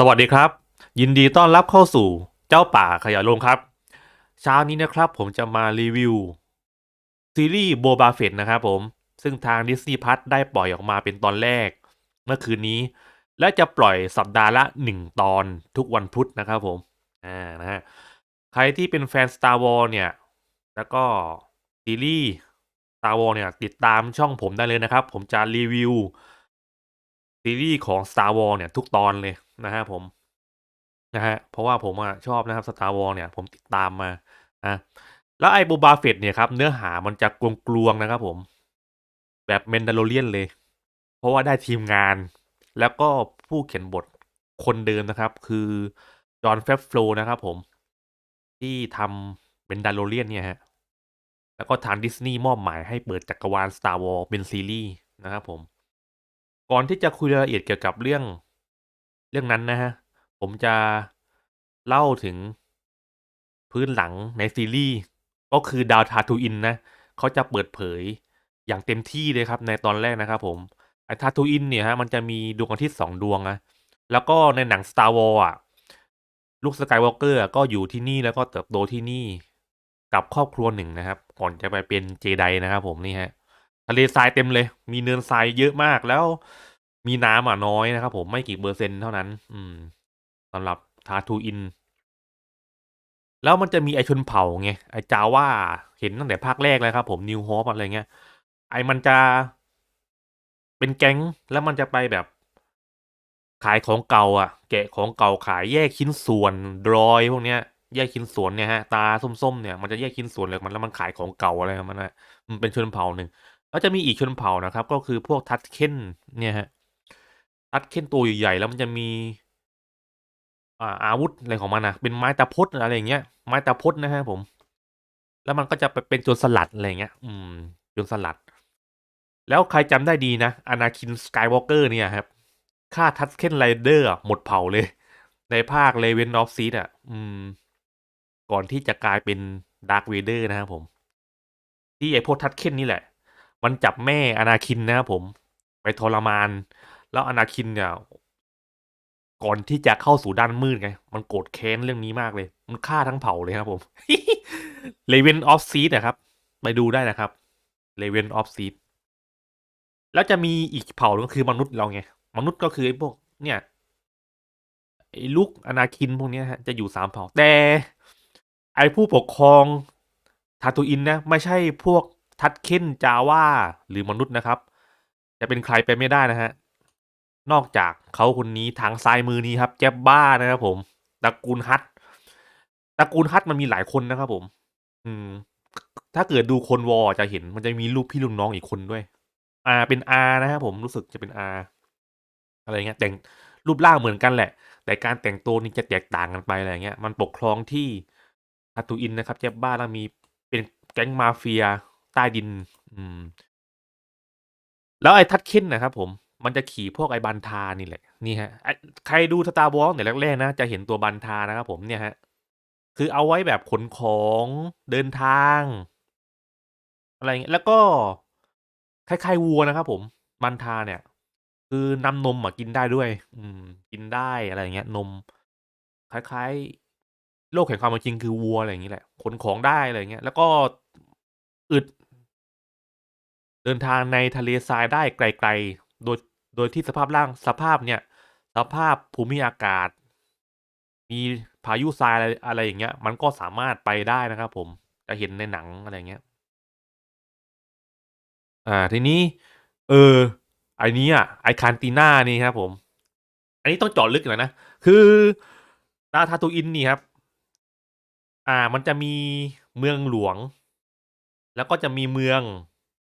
สวัสดีครับ ยินดีต้อนรับเข้าสู่เจ้าป่าขยะลงครับ เช้านี้นะครับผมจะมารีวิว ซีรีส์โบบาเฟตนะครับผม ซึ่งทางดิสนีย์พัทได้ปล่อยออกมาเป็นตอนแรก เมื่อคืนนี้ และจะปล่อยสัปดาห์ละหนึ่งตอนทุกวันพุธนะครับผมอ่านะฮะใครที่เป็นแฟน Star Wars เนี่ย แล้วก็ซีรีส์ Star Wars เนี่ยติดตามช่องผมได้เลยนะครับ ผมจะรีวิวซีรีส์ของ Star Wars เนี่ยทุกตอนเลย นะฮะผมนะฮะเพราะว่าผมอะชอบนะครับ Star Wars เนี่ยผมติดตามมานะแล้วไอ้ Boba Fett เนี่ยครับเนื้อหามันจะกลวงๆนะครับผมแบบเมนดา l เ r ียนเลย เพราะว่าได้ทีมงาน แล้วก็ผู้เขียนบทคนเดิมนะครับ คือจอห์นแฟบโฟลนะครับผม ที่ทำเมนดา l เ r ียนเนี่ยฮะแล้วก็ทางดิสนีย์มอบหมายให้เปิดจักรวาล Star Wars เป็นซีรีส์นะครับผม ก่อนที่จะคุยรายละเอียดเกี่ยวกับเรื่อง เรื่องนั้นนะฮะผมจะเล่าถึงพื้นหลังในซีรีส์ ก็คือดาวทาทูอินนะ เขาจะเปิดเผยอย่างเต็มที่เลยครับในตอนแรกนะครับผม ไอ้ทาทูอินเนี่ยฮะมันจะมีดวงอาทิตย์สองดวงนะแล้วก็ในหนัง Star Wars อะลูกสกายวอล์กเกอร์ก็อยู่ที่นี่แล้วก็เติบโตที่นี่ กับครอบครัวหนึ่งนะครับ ก่อนจะไปเป็นเจไดนะครับผมนี่ฮะทะเลทรายเต็มเลย มีเนินทรายเยอะมากแล้ว มีน้ำอะน้อยนะครับผมไม่กี่เปอร์เซ็นต์เท่านั้น อืมสำหรับทาทูอิน แล้วมันจะมีไอชนเผ่าไงไอจาว่าเห็นตั้งแต่ภาคแรกเลยครับผมนิวโฮปอะไรเงี้ย ไอมันจะเป็นแก๊งแล้วมันจะไปแบบขายของเก่าอะ แกะของเก่าขายแยกชิ้นส่วนดรอยพวกเนี้ยแยกชิ้นส่วนเนี่ยฮะตาส้มๆเนี่ยมันจะแยกชิ้นส่วนเลยมันแล้วมันขายของเก่าอะไรมันนะมันเป็นชนเผ่าหนึ่งแล้วจะมีอีกชนเผ่านะครับ ก็คือพวกทัดเค้นเนี่ยฮะ ทัดเค้นตัวใหญ่ๆแล้วมันจะมี อ่าอาวุธอะไรของมันนะเป็นไม้ตะพดอะไรอย่างเงี้ยไม้ตะพดนะฮะผม แล้วมันก็จะไปเป็นโจรสลัดอะไรเงี้ย อืมโจรสลัด แล้วใครจำได้ดีนะอนาคินสกายวอล์กเกอร์เนี่ยครับฆ่าทัสเคนไรเดอร์หมดเผาเลย ในภาคเลเวนออฟซีดอะ อืม ก่อนที่จะกลายเป็นดาร์คเวเดอร์นะครับผม ที่ไอพวกทัดเคนนี่แหละ มันจับแม่อนาคินนะครับผม ไปทรมาน แล้วอนาคินเนี่ย ก่อนที่จะเข้าสู่ด้านมืดไง มันโกรธแค้นเรื่องนี้มากเลย มันฆ่าทั้งเผ่าเลยครับผมเลเวนออฟซีดนะครับ ไปดูได้นะครับเลเวนออฟซีดแล้วจะมีอีกเผ่าก็คือมนุษย์เราไง มนุษย์ก็คือไอ้พวก เนี่ยไอ้ลูกอนาคินพวกนี้ฮะจะอยู่สามเผ่า แต่ไอ้ผู้ปกครองทาตูอินนะ ไม่ใช่พวกทัดเค้นจาว่าหรือมนุษย์นะครับ จะเป็นใครไปไม่ได้นะฮะ นอกจากเขาคนนี้ทางซ้ายมือนี้ครับแจ็บบ้านะครับผมตระกูลฮัตตระกูลฮัตมันมีหลายคนนะครับผม อืม ถ้าเกิดดูคนวอจะเห็นมันจะมีลูกพี่ลูกน้องอีกคนด้วยอาเป็นอานะครับผมรู้สึกจะเป็นอาอะไรเงี้ยแต่งรูปร่างเหมือนกันแหละ แต่การแต่งตัวนี่จะแตกต่างกันไปอะไรเงี้ยมันปกครองที่ทาตูอินนะครับแจ็บบ้าแล้วมีเป็นแก๊งมาเฟียใต้ดิน อืม แล้วไอ้ทัดเค้นนะครับผม มันจะขี่พวกไอ้บันทานี่แหละนี่ฮะใครดูสตาร์วอลแต่แรกๆนะจะเห็นตัวบันทานะครับผมเนี่ยฮะคือเอาไว้แบบขนของเดินทาง อะไรเงี้ยแล้วก็คล้ายๆวัวนะครับผมบันทาเนี่ย คือนำนมอะกินได้ด้วย อืม กินได้อะไรเงี้ย นม คล้ายๆ โลกแห่งความจริงคือวัวอะไรอย่างนี้แหละขนของได้อะไรเงี้ยแล้วก็อึด เดินทางในทะเลทรายได้ไกลๆ โดยโดยที่สภาพร่างสภาพเนี่ย สภาพภูมิอากาศ มีพายุทรายอะไรอะไรอย่างเงี้ย มันก็สามารถไปได้นะครับ ผมจะเห็นในหนังอะไรเงี้ย อ่าทีนี้ เออไอ้นี้อะไอคานติน่านี่ครับ ผม อันนี้ต้องเจาะลึกหน่อยนะคือดาทาตูอินนี่ครับ อ่า มันจะมีเมืองหลวง แล้วก็จะมีเมือง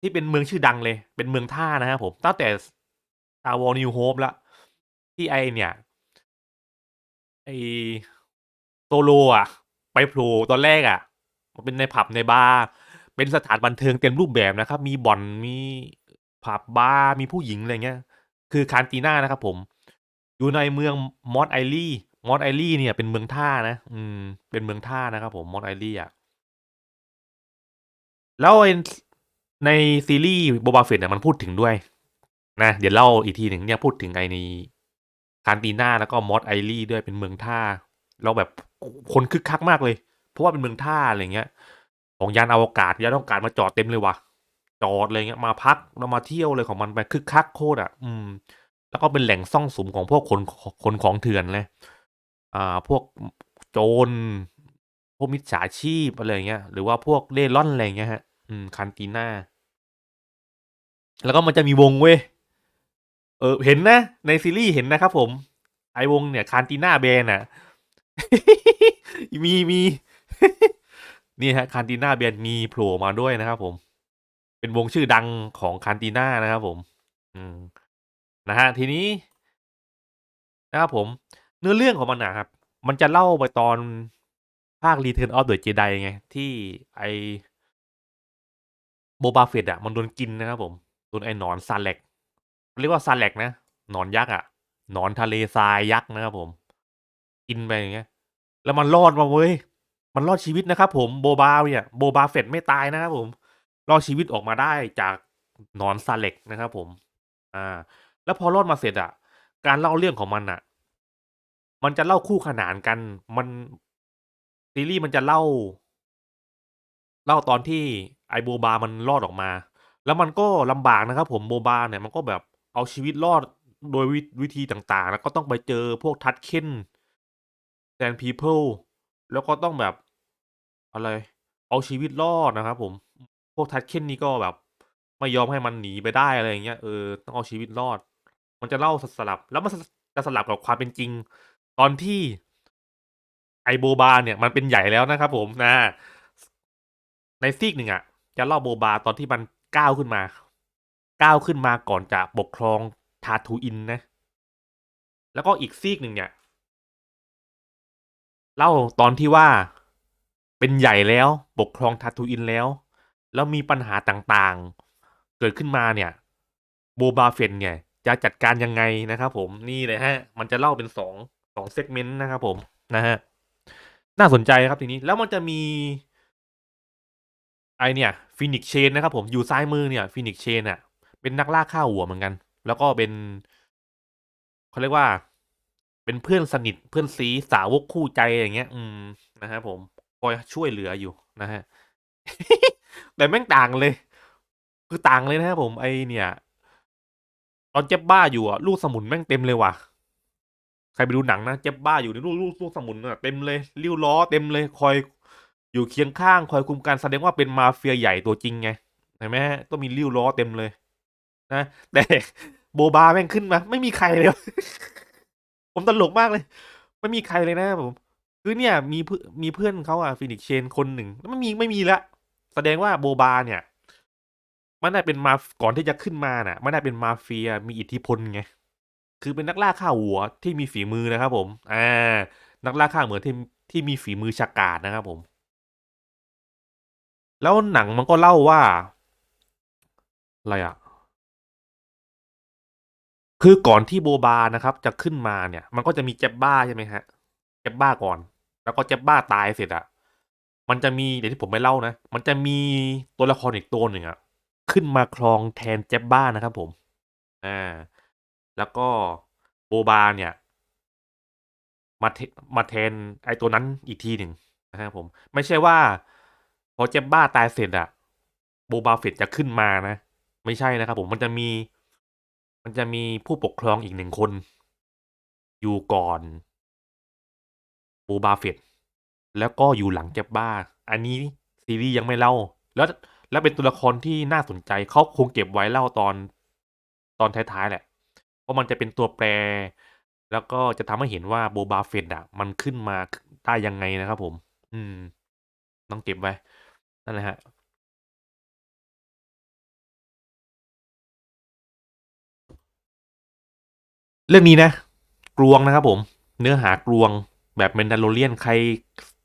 ที่เป็นเมืองชื่อดังเลย เป็นเมืองท่านะครับผมตั้งแต่ Star Wars New Hope ละที่ไอเนี่ยไอโซโลอะ ไปโผล่ตอนแรกอะ มันเป็นในผับในบาร์เป็นสถานบันเทิงเต็มรูปแบบนะครับ มีบ่อนมีผับบาร์มีผู้หญิงอะไรเงี้ย คือคานตีน่านะครับผม อยู่ในเมืองมอสไอรีมอสไอรีเนี่ยเป็นเมืองท่านะ อืม เป็นเมืองท่านะครับผมมอสไอรีอะแล้วไอ ในซีรีส์โบบาเฟตเนี่ยมันพูดถึงด้วย นะเดี๋ยวเล่าอีกทีหนึ่งเนี่ยพูดถึงไอ้นี่คานตีน่าแล้วก็มอสไอรีด้วยเป็นเมืองท่าแล้วแบบคนคึกคักมากเลย เพราะว่าเป็นเมืองท่าอะไรเงี้ย ของยานอวกาศยานอวกาศมาจอดเต็มเลยว่ะจอดอะไรเงี้ยมาพักแล้วมาเที่ยวเลยของมันไปคึกคักโคตรอะ อืม แล้วก็เป็นแหล่งซ่องสุมของพวกคนคนของเถื่อนเลยอ่าพวกโจรพวกมิจฉาชีพอะไรเงี้ยหรือว่าพวกเล่ร่อนอะไรเงี้ยฮะ อืมคันตีน่า แล้วก็มันจะมีวงเว้ย เออ เห็นนะ ในซีรีส์เห็นนะครับผม ไอวงเนี่ยคานตีน่าแบนอะ มีมีนี่ฮะคานตีน่าแบนมีโผล่มาด้วยนะครับผม เป็นวงชื่อดังของคานตีน่านะครับผม อืม นะฮะ ทีนี้ นะครับผม เนื้อเรื่องของมันนะครับ มันจะเล่าไปตอนภาค Return of the Jedi ไง ที่ไอ โบบาเฟตอะมันโดนกินนะครับผมโดนไอหนอนซาแลกเรียกว่าซาแลกนะหนอนยักษ์อะหนอนทะเลทรายยักษ์นะครับผม กินไปอย่างเงี้ย แล้วมันรอดมาเว้ยมันรอดชีวิตนะครับผมโบบาเนี่ยโบบาเฟตไม่ตายนะครับผม รอดชีวิตออกมาได้จากหนอนซาเล็กนะครับผม อ่า แล้วพอรอดมาเสร็จอะ การเล่าเรื่องของมันอะ มันจะเล่าคู่ขนานกัน มันซีรีส์มันจะเล่า เล่าตอนที่ ไอโบบามันรอดออกมา แล้วมันก็ลำบากนะครับ ผมโบบาเนี่ยมันก็แบบเอาชีวิตรอดโดยวิวิธีต่างๆ แล้วก็ต้องไปเจอพวกทัดเค้นแซนพีเพิลแล้วก็ต้องแบบอะไร เอาชีวิตรอดนะครับผม พวกทัดเค้นนี่ก็แบบ ไม่ยอมให้มันหนีไปได้อะไรอย่างเงี้ยเออต้องเอาชีวิตรอด มันจะเล่าสลับ แล้วมันจะสลับกับความเป็นจริง ตอนที่ไอโบบาเนี่ยมันเป็นใหญ่แล้วนะครับผมนะในซีกหนึ่งอะ จะเล่าโบบาตอนที่มันก้าวขึ้นมา ก้าวขึ้นมาก่อนจะปกครองทาทูอินนะ แล้วก็อีกซีกหนึ่งเนี่ยเล่าตอนที่ว่าเป็นใหญ่แล้วปกครองทาทูอินแล้ว แล้วมีปัญหาต่างๆ เกิดขึ้นมาเนี่ยโบบาเฟนเนี่ยจะจัดการยังไงนะครับผมนี่เลยฮะ มันจะเล่าเป็นสองสองเซกเมนต์นะครับผมนะฮะน่าสนใจครับทีนี้แล้วมันจะมีไอเนี่ย ฟินิกเชนนะครับผมอยู่ซ้ายมือเนี่ยฟินิกเชนอะเป็นนักล่าฆ่าวหัวเหมือนกัน แล้วก็เป็นเขาเรียกว่า เป็นเพื่อนสนิทเพื่อนซีสาวกคู่ใจอย่างเงี้ย อืมนะครับผมคอยช่วยเหลืออยู่นะฮะแต่แม่งต่างเลย คือต่างเลยนะครับผมไอเนี่ย ตอนเจ็บบ้าอยู่อะลูกสมุนแม่งเต็มเลยว่ะใครไปดูหนังนะเจ็บบ้าอยู่ในลูกลูกลูกสมุนอะเต็มเลยริ้วล้อเต็มเลยคอย อยู่เคียงข้างคอยคุมการแสดงว่าเป็นมาเฟียใหญ่ตัวจริงไงเห็นไหมฮะต้องมีริ้วล้อเต็มเลยนะแต่โบบาแม่งขึ้นมา ไม่มีใครเลย ผมตลกมากเลย ไม่มีใครเลยนะผมคือเนี่ยมีเพื่อนมีเพื่อนเขาอะฟินิกเชนคนหนึ่งไม่มีไม่มีละ แสดงว่าโบบาเนี่ย มันได้เป็นมาก่อนที่จะขึ้นมาน่ะ มันได้เป็นมาเฟียมีอิทธิพลไงคือเป็นนักล่าฆ่าหัวที่มีฝีมือนะครับผมอ่านักล่าฆ่าเหมือนที่ที่มีฝีมือฉกาจนะครับผม แล้วหนังมันก็เล่าว่า อะไรอะคือก่อนที่โบบานะครับ จะขึ้นมาเนี่ย มันก็จะมีเจ็บบ้าใช่ไหมฮะ เจ็บบ้าก่อน แล้วก็เจ็บบ้าตายเสร็จอะมันจะมีเดี๋ยวที่ผมไม่เล่านะ มันจะมีตัวละครอีกตัวหนึ่งอะขึ้นมาครองแทนเจ็บบ้านะครับผม อ่า แล้วก็โบบาเนี่ย มาเทมาแทนไอตัวนั้นอีกทีหนึ่งนะครับผม ไม่ใช่ว่า พอเจ็บบ้าตายเสร็จอะโบบาเฟตจะขึ้นมานะ ไม่ใช่นะครับผมมันจะมี มันจะมีผู้ปกครองอีกหนึ่งคน อยู่ก่อนโบบาเฟตแล้วก็อยู่หลังเจ็บบ้า อันนี้ซีรีส์ยังไม่เล่า แล้วแล้วเป็นตัวละครที่น่าสนใจเขาคงเก็บไว้เล่าตอนตอนท้ายๆแหละ เพราะมันจะเป็นตัวแปร แล้วก็จะทำให้เห็นว่าโบบาเฟตอะ มันขึ้นมาได้ยังไงนะครับผม อืม ต้องเก็บไว้ นั่นแหละฮะเรื่องนี้นะ กลวงนะครับผม เนื้อหากลวงแบบเมนดาโลเรียนใคร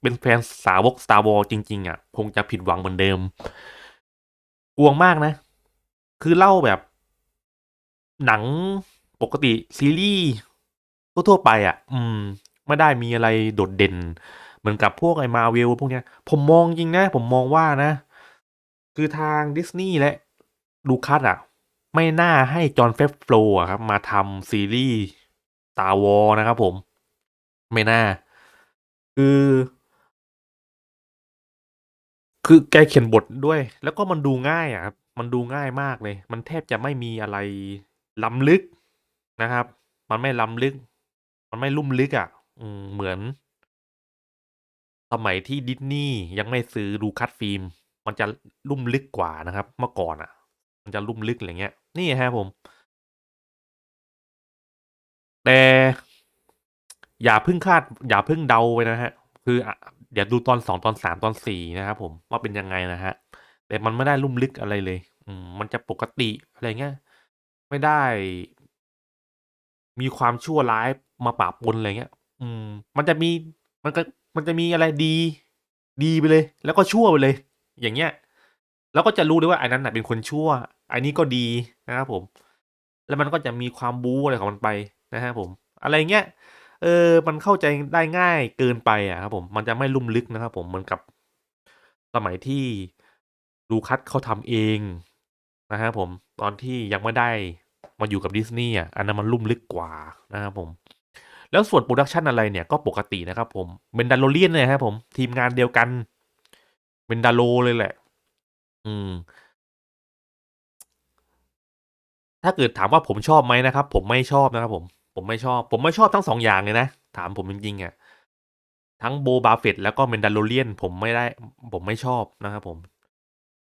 เป็นแฟนสาวก Star Wars จริง ๆอะ คงจะผิดหวังเหมือนเดิม กลวงมากนะ คือเล่าแบบ หนังปกติซีรีส์ทั่วๆไปอะ อืม ไม่ได้มีอะไรโดดเด่น เหมือนกับพวกไอ้มาเวลพวกเนี้ย ผมมองจริงนะ ผมมองว่านะ คือทางดิสนีย์และลูคัสอะ ไม่น่าให้จอห์นเฟฟโฟลอะครับ มาทำซีรีส์ Star w a r นะครับผม ไม่น่า คือ คือแกเขียนบทด้วย แล้วก็มันดูง่ายอะครับ มันดูง่ายมากเลย มันแทบจะไม่มีอะไรล้ำลึกนะครับ มันไม่ล้ำลึก มันไม่ลุ่มลึกอะ่ะเหมือน สมัยที่ดิสนีย์ยังไม่ซื้อดูคัดฟิล์มมันจะลุ่มลึกกว่านะครับ เมื่อก่อนอะ่ะ มันจะลุ่มลึกอะไรเงี้ย นี่ฮะผม แต่อย่าเพึ่งคาด อย่าเพึ่งเดาไปนะฮะ คืออะเดี๋ยวดูตอนสองตอนสามตอนสี่นะครับผมว่าเป็นยังไงนะฮะ แต่มันไม่ได้ลุ่มลึกอะไรเลย อืมมันจะปกติอะไรเงี้ยไม่ได้ มีความชั่วร้ายมาปะปนอะไรเงี้ย อืม มันจะมีมันก็ มันจะมีอะไรดี ดีไปเลย แล้วก็ชั่วไปเลย อย่างเงี้ย แล้วก็จะรู้เลยว่าอันนั้นเป็นคนชั่ว อันนี้ก็ดีนะครับผม แล้วมันก็จะมีความบู๊อะไรของมันไปนะครับผม อะไรเงี้ย เออ มันเข้าใจได้ง่ายเกินไปอะครับผม มันจะไม่ลุ่มลึกนะครับผมเหมือนกับสมัยที่ลูคัสเขาทำเองนะครับผม ตอนที่ยังไม่ได้มาอยู่กับดิสนีย์อะ อันนั้นมันลุ่มลึกกว่านะครับผม แล้วส่วนโปรดักชันอะไรเนี่ยก็ปกตินะครับผมเบนดาโลเลียนเลยครับผม ทีมงานเดียวกันเบนดาโลเลยแหละ อืม ถ้าเกิดถามว่าผมชอบไหมนะครับ ผมไม่ชอบนะครับผม ผมไม่ชอบ ผมไม่ชอบทั้งสองอย่างเลยนะ ถามผมจริงๆอะทั้งโบบาเฟตแล้วก็เมนดาโลเลียนผมไม่ได้ ผมไม่ชอบนะครับผม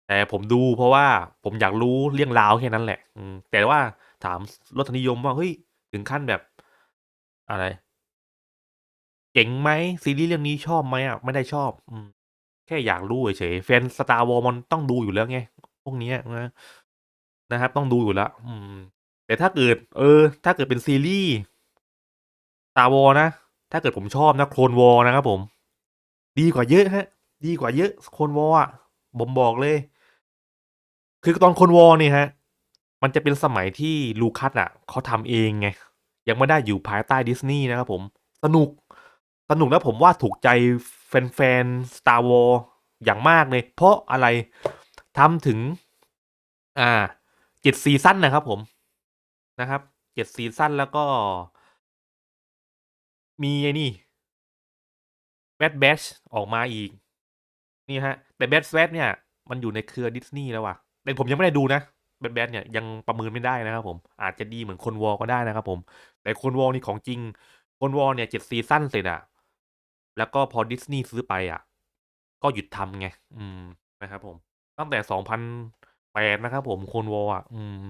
แต่ผมดูเพราะว่าผมอยากรู้เรื่องราวแค่นั้นแหละ อืมแต่ว่าถามรสนิยมว่าเฮ้ยถึงขั้นแบบ อะไร เจ๋งไหม ซีรีส์เรื่องนี้ชอบไหมอะไม่ได้ชอบ อืม แค่อยากรู้เฉย ๆ แฟนสตาร์วอลมันต้องดูอยู่แล้วไง พวกเนี้ยนะ นะครับ ต้องดูอยู่แล้ว อืม แต่ถ้าเกิด เออ ถ้าเกิดเป็นซีรีส์ Star w a r นะ ถ้าเกิดผมชอบนะโคลนวอนะครับผม ดีกว่าเยอะฮะดีกว่าเยอะโคลนวออะผมบอกเลย คือตอนโคลนวอเนี่ยฮะมันจะเป็นสมัยที่ลูคัสอะเขาทำเองไง ยังไม่ได้อยู่ภายใต้ดิสนีย์นะครับผม สนุก สนุกแล้วผมว่าถูกใจแฟนๆ Star w a r อย่างมากเลย เพราะอะไรทำถึง อ่าเจ็ดซีซั่นนะครับผมนะครับเจ็ดซีซั่นแล้วก็ มีไอ้นี่แบทแบชออกมาอีก นี่ฮะ แต่แบทแบชเนี่ย มันอยู่ในเครือดิสนีย์แล้วว่ะแต่ผมยังไม่ได้ดูนะแบทแบชเนี่ยยังประเมินไม่ได้นะครับผม อาจจะดีเหมือนคนวอลก็ได้นะครับผม แต่คนวอลนี่ของจริงคนวอลเนี่ยเจ็ดซีซั่นเสร็จอะแล้วก็พอดิสนีย์ซื้อไปอะก็หยุดทำไง อืมนะครับผม ตั้งแต่สองพันแปดนะครับผมโคนวอลอะ อืม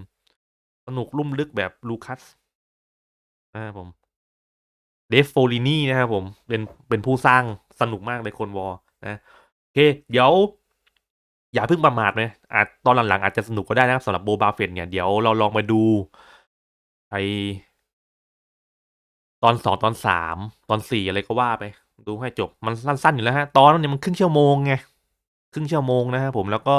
สนุกลุ่มลึกแบบลูคัสนะครับผมเดฟโฟลินีนะครับผม เป็นเป็นผู้สร้างสนุกมากเลยคนวอลนะโอเค เดี๋ยว อย่าเพิ่งประมาทนะอาจตอนหลังๆ อาจจะสนุกก็ได้นะครับสำหรับโบบาเฟตเนี่ย เดี๋ยวเราลองมาดูไอ ตอนสองตอนสามตอนสี่อะไรก็ว่าไป ดูให้จบมันสั้นๆอยู่แล้วฮะ ตอนนั้นเนี่ยมันครึ่งชั่วโมงไงครึ่งชั่วโมงนะครับผมแล้วก็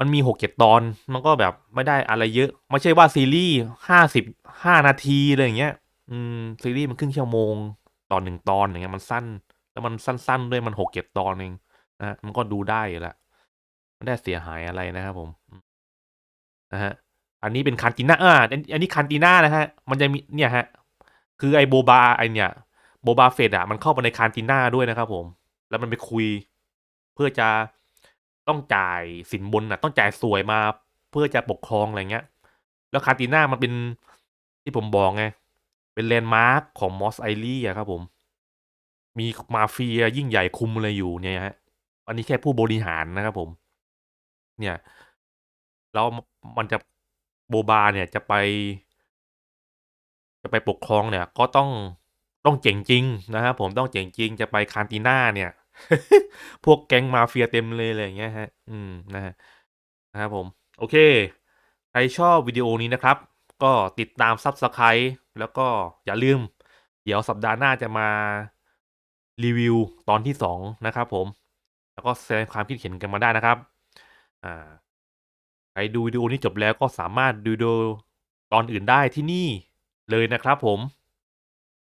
มันมีหกเจ็ดตอนมันก็แบบไม่ได้อะไรเยอะ ไม่ใช่ว่าซีรีส์ห้าสิบห้านาทีอะไรอย่างเงี้ย อืมซีรีส์มันครึ่งชั่วโมงตอนหนึ่งตอนอย่างเงี้ยมันสั้น แล้วมันสั้น ๆ ด้วยมันหกเจ็ดตอนเองนะมันก็ดูได้ล้วไม่ได้เสียหายอะไรนะครับผมนะฮะอันนี้เป็นคันติน่าอ่าอันนี้คันติน่านะฮะ มันจะมีเนี่ยฮะ คือไอโบบาไอเนี่ยโบบาเฟดอะมันเข้าไปในคานติน่าด้วยนะครับผม แล้วมันไปคุย เพื่อจะต้องจ่ายสินบนอะ ต้องจ่ายสวยมาเพื่อจะปกครองอะไรเงี้ย แล้วคาติน่ามันเป็นที่ผมบอกไง เป็นแลนด์มาร์คของมอสไอรี่อะครับผม มีมาเฟียยิ่งใหญ่คุมอะไรอยู่เนี่ยฮะ อันนี้แค่ผู้บริหารนะครับผม เนี่ย แล้วมันจะโบบาเนี่ยจะไป จะไปปกครองเนี่ย ก็ต้องต้องเจ๋งจริงนะครับผมต้องเจ๋งจริงจะไปคานติน่าเนี่ย พวกแก๊งมาเฟียเต็มเลยอะไรอย่างเงี้ยฮะ อืมนะฮะนะครับผม โอเค ใครชอบวิดีโอนี้นะครับ ก็ติดตามซับสไคร b ์แล้วก็อย่าลืม เดี๋ยวสัปดาห์หน้าจะมารีวิวตอนที่สองนะครับผม แล้วก็แสดงความคิดเห็นกันมาได้นะครับ อ่า ใครดูวิดีโอนี้จบแล้วก็สามารถดูดูตอนอื่นได้ที่นี่ เลยนะครับผม